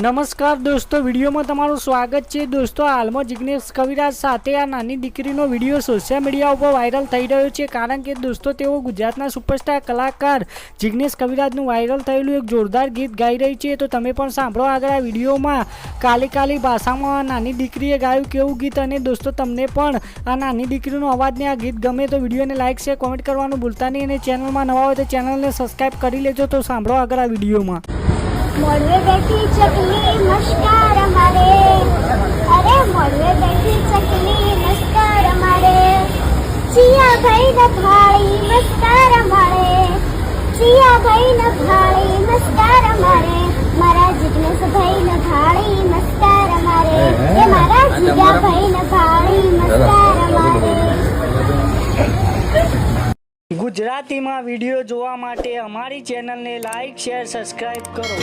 નમસ્કાર દોસ્તો, વિડીયોમાં તમારું સ્વાગત છે. દોસ્તો, હાલમાં જિગ્નેશ કવિરાજ સાથે આ નાની દીકરીનો વીડિયો સોશિયલ મીડિયા ઉપર વાયરલ થઈ રહ્યો છે. કારણ કે દોસ્તો, તેઓ ગુજરાતના સુપરસ્ટાર કલાકાર જિગ્નેશ કવિરાજનું વાયરલ થયેલું એક જોરદાર ગીત ગાઈ રહી છે. તો તમે પણ સાંભળો આગળ આ વિડીયોમાં. કાલી કાલી ભાષામાં નાની દીકરીએ ગાયું કેવું ગીત અને દોસ્તો, તમને પણ આ નાની દીકરીનો અવાજને આ ગીત ગમે તો વિડીયોને લાઇક શેર કોમેન્ટ કરવાનું ભૂલતા નહીં. અને ચેનલમાં નવા હોય તો ચેનલને સબસ્ક્રાઈબ કરી લેજો. તો સાંભળો આગળ આ વિડીયોમાં. મોડવે બેઠી ચકલી મસ્કાર અમારે. અરે મોડવે બેઠી ચકલી મસ્કાર અમારે. ચિયા ભાઈ ન ભાળી મસ્કાર અમારે. ચિયા ભાઈ ન ભાઈ મસ્કાર અમારે. મારા જીગ્નેશ ભાઈ ન ભાળી મસ્કાર અમારે એ મારા જીગા ભાઈ ન ભાળી મસ્કાર મારે ગુજરાતીમાં વીડિયો જોવા માટે અમારી ચેનલને લાઇક શેર સબસ્ક્રાઈબ કરો.